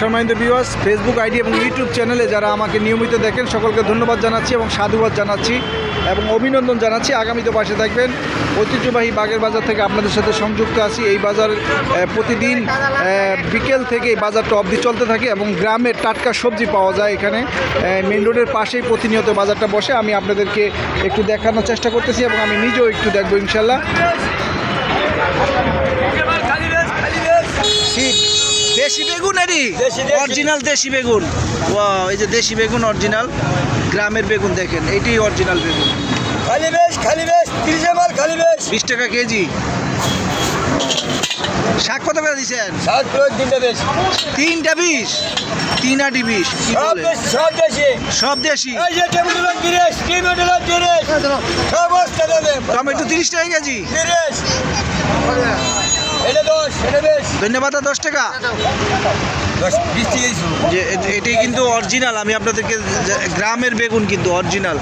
সম্মানিত বিওয়াস Facebook ID এবং ইউটিউব চ্যানেলে যারা আমাকে নিয়মিত দেখেন সকলকে ধন্যবাদ জানাচ্ছি এবং সাধুবাদ জানাচ্ছি এবং অভিনন্দন জানাচ্ছি। আগামীতে পাশে থাকবেন। ঐতিহ্যবাহী বাগের বাজার থেকে আপনাদের সাথে সংযুক্ত আছি। এই বাজার প্রতিদিন বিকেল থেকে এই বাজারটা অবধি চলতে থাকে এবং গ্রামের টাটকা সবজি পাওয়া যায় এখানে। মেন রোডের পাশেই প্রতিনিয়ত বাজারটা বসে। আমি আপনাদেরকে একটু দেখানোর চেষ্টা করতেছি এবং আমি নিজেও একটু দেখব ইনশাল্লাহ। ঠিক। দেশি বেগুন দেশি। অরিজিনাল দেশি বেগুন। ওয়াও এই যে দেশি বেগুন অরিজিনাল গ্রামের বেগুন দেখেন এইটাই অরিজিনাল বেগুন। খালি বেশ খালি বেশ তিরিশে মাল খালি বেশ। বিশ টাকা কেজি। শাক কত করে দিচ্ছেন তিনটে বেশ। তিনটা বিশ? তিন আটি বিশ সব দেশি। সব দেশি? টমেটো তিরিশ টাকা কেজি। তিরিশ। এটা এটা ধন্যবাদ দশ টাকা? যে এ- এটাই কিন্তু অরিজিনাল আমি আপনাদেরকে গ্রামের বেগুন কিন্তু অরিজিনাল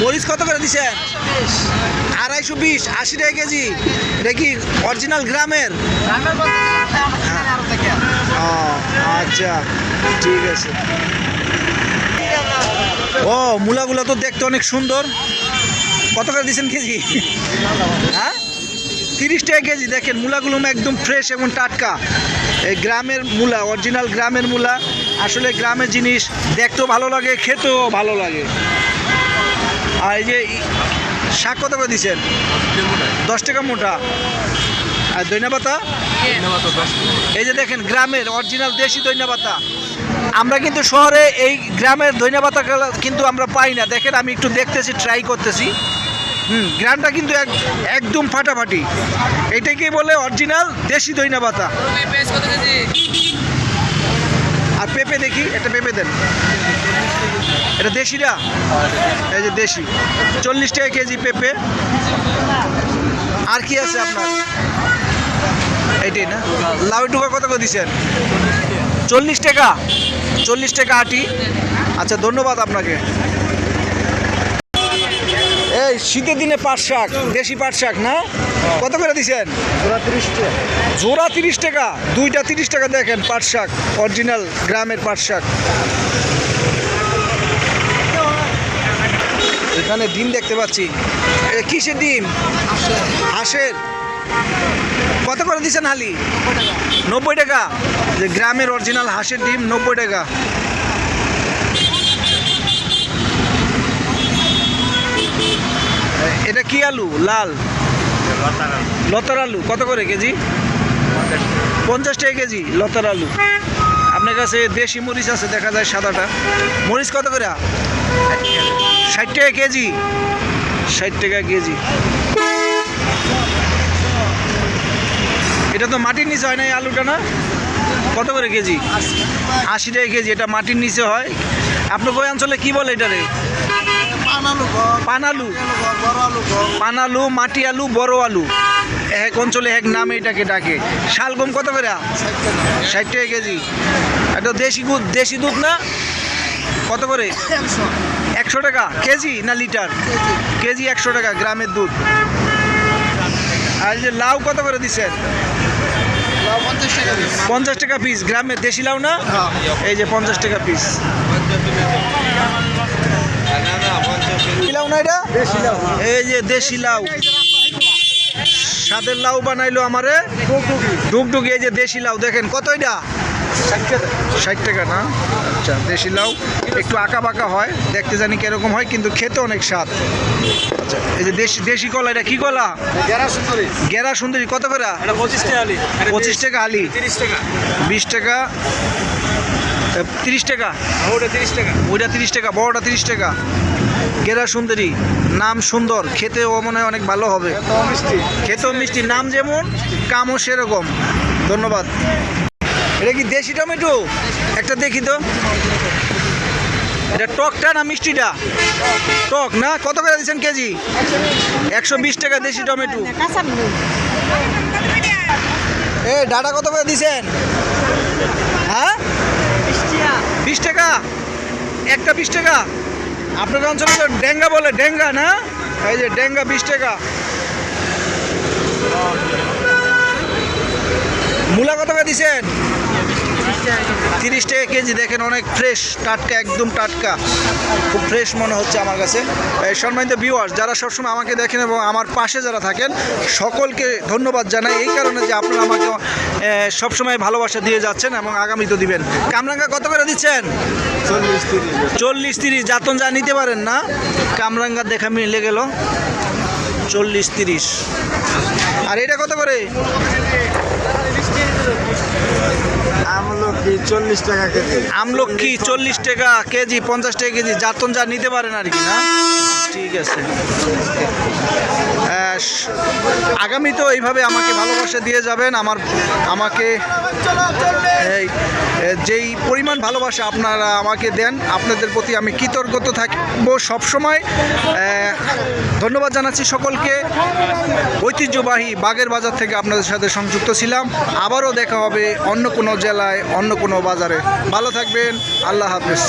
মরিচ কত করে দিচ্ছেন আড়াইশো বিশ আশি টাকা কেজি। এটা কি অরিজিনাল গ্রামের? আচ্ছা ঠিক আছে। ও মূলাগুলো তো দেখতে অনেক সুন্দর। কত করে দিচ্ছেন কেজি? হ্যাঁ? তিরিশ টাকা কেজি। দেখেন, মূলাগুলো একদম ফ্রেশ এবং টাটকা। এই গ্রামের মূলা অরিজিনাল গ্রামের মূলা। আসলে গ্রামের জিনিস দেখতেও ভালো লাগে, খেতেও ভালো লাগে। আর এই যে শাক কত করে দিচ্ছেন দশ টাকা মোটা। আর দইনা পাতা? এই যে দেখেন, গ্রামের অরিজিনাল দেশি দইনা পাতা। আমরা কিন্তু শহরে এই গ্রামের দইনা পাতা কিন্তু আমরা পাই না। দেখেন, আমি একটু দেখতেছি ট্রাই করতেছি। হুম, গ্রামটা কিন্তু এক একদম ফাটাফাটি। এটাকেই বলে অরিজিনাল দেশি দইনা পাতা আর পেঁপে দেখি এটা পেঁপে দেন। এটা দেশিরা এই যে দেশি। চল্লিশ টাকা কেজি পেঁপে। আর কি আছে আপনার? এইটাই না? লাউ টুকা কত করে দিচ্ছেন? চল্লিশ টাকা। চল্লিশ টাকা আটি। আচ্ছা ধন্যবাদ আপনাকে। এই শীতের দিনে পাট শাক দেশি পাট শাক না? কত করে দিচ্ছেন জোড়া তিরিশ টাকা। দুইটা তিরিশ টাকা দেখেন পাট শাক অরিজিনাল গ্রামের পাট শাক। এখানে ডিম দেখতে পাচ্ছি। এ, কিসের ডিম? হাঁসের। কত করে দিচ্ছেন হালি? নব্বই টাকা। যে গ্রামের অরিজিনাল হাঁসের ডিম নব্বই টাকা। এটা কি আলু? লাল? লতার আলু। কত করে কেজি? পঞ্চাশ টাকা কেজি, লতার আলু। আপনার কাছে দেশি মরিচ আছে, দেখা যায় সাদাটা। মরিচ কত করে? ষাট টাকা কেজি। ষাট টাকা কেজি। এটা তো মাটির নিচে হয় না এই আলুটা না? কত করে কেজি? আশি টাকা কেজি, এটা মাটির নিচে হয়। আপনার ওই অঞ্চলে কি বলে এটারে? পানালু পানালু। মাটি আলু বড় আলু এক অঞ্চলে এক নামে এটাকে ডাকে। শালগম কত করে? ষাট টাকা কেজি। একটা দেশি দুধ দেশি দুধ না? কত করে? একশো। টাকা। কেজি না লিটার? কেজি একশো টাকা গ্রামের দুধ। আর যে লাউ কত করে দিচ্ছেন পঞ্চাশ টাকা পিস। গ্রামের দেশি লাউ না? এই যে পঞ্চাশ টাকা পিস। না এটা? এই যে দেশি লাউ। সাদের লাউ বানাইলো আমারে। ডুগডুগি এই যে দেশি লাউ। দেখেন কত এটা? ষাট টাকা না? আচ্ছা দেশি লাউ। একটু আঁকা বাঁকা হয় দেখতে জানি কীরকম হয় কিন্তু খেতে অনেক স্বাদ। আচ্ছা এই যে দেশি দেশি কলা এটা কি কলা? গেরা সুন্দরী। কত করে? পঁচিশ টাকা আলি। পঁচিশ টাকা আলি। তিরিশ টাকা। বিশ টাকা তিরিশ টাকা? ওটা তিরিশ টাকা। ওইটা তিরিশ টাকা বড়টা তিরিশ টাকা। গেরা সুন্দরী নাম সুন্দর খেতেও মনে হয় অনেক ভালো হবে। মিষ্টি। খেতেও মিষ্টি নাম যেমন কামও সেরকম। ধন্যবাদ। এটা কি দেশি টমেটো? একটা দেখি তো। এটা টকটা না মিষ্টিটা? টক না? কত করে দিচ্ছেন কেজি? একশো বিশ টাকা দেশি টমেটো। এ ডাটা কত করে দিছেন হ্যাঁ? বিশ টাকা? একটা বিশ টাকা? আপনাদের অঞ্চলে তো ডেঙ্গা বলে, ডেঙ্গা না? এই যে ডেঙ্গা বিশ টাকা। মূলা কত করে দিছেন? তিরিশ টাকা কেজি দেখেন অনেক ফ্রেশ টাটকা একদম টাটকা। খুব ফ্রেশ মনে হচ্ছে আমার কাছে। এই সম্মানিত ভিউয়ার্স যারা সবসময় আমাকে দেখেন এবং আমার পাশে যারা থাকেন সকলকে ধন্যবাদ জানাই। এই কারণে যে আপনারা আমাকে সবসময় ভালোবাসা দিয়ে যাচ্ছেন এবং আগামী তো দিবেন। কামরাঙ্গা কত করে দিচ্ছেন? চল্লিশ তিরিশ যাতন যা নিতে পারেন না কামরাঙ্গা দেখা মিলে গেল। চল্লিশ তিরিশ। আর এটা কত করে? আমলকি চল্লিশ টাকা কেজি। আমলক্ষী চল্লিশ টাকা কেজি, পঞ্চাশ টাকা কেজি যাতন যা নিতে পারেন আর কি, না? ঠিক আছে। আগামী তো এইভাবে আমাকে ভালোবাসা দিয়ে যাবেন, আমার, আমাকে, এই যেই পরিমাণ ভালোবাসা আপনারা আমাকে দেন, আপনাদের প্রতি আমি কৃতজ্ঞত থাকব সবসময়। ধন্যবাদ জানাচ্ছি সকলকে। ঐতিহ্যবাহী বাগের বাজার থেকে আপনাদের সাথে সংযুক্ত ছিলাম। আবারও দেখা হবে অন্য কোনো জেলায়, অন্য কোনো বাজারে। ভালো থাকবেন, আল্লাহ হাফেজ।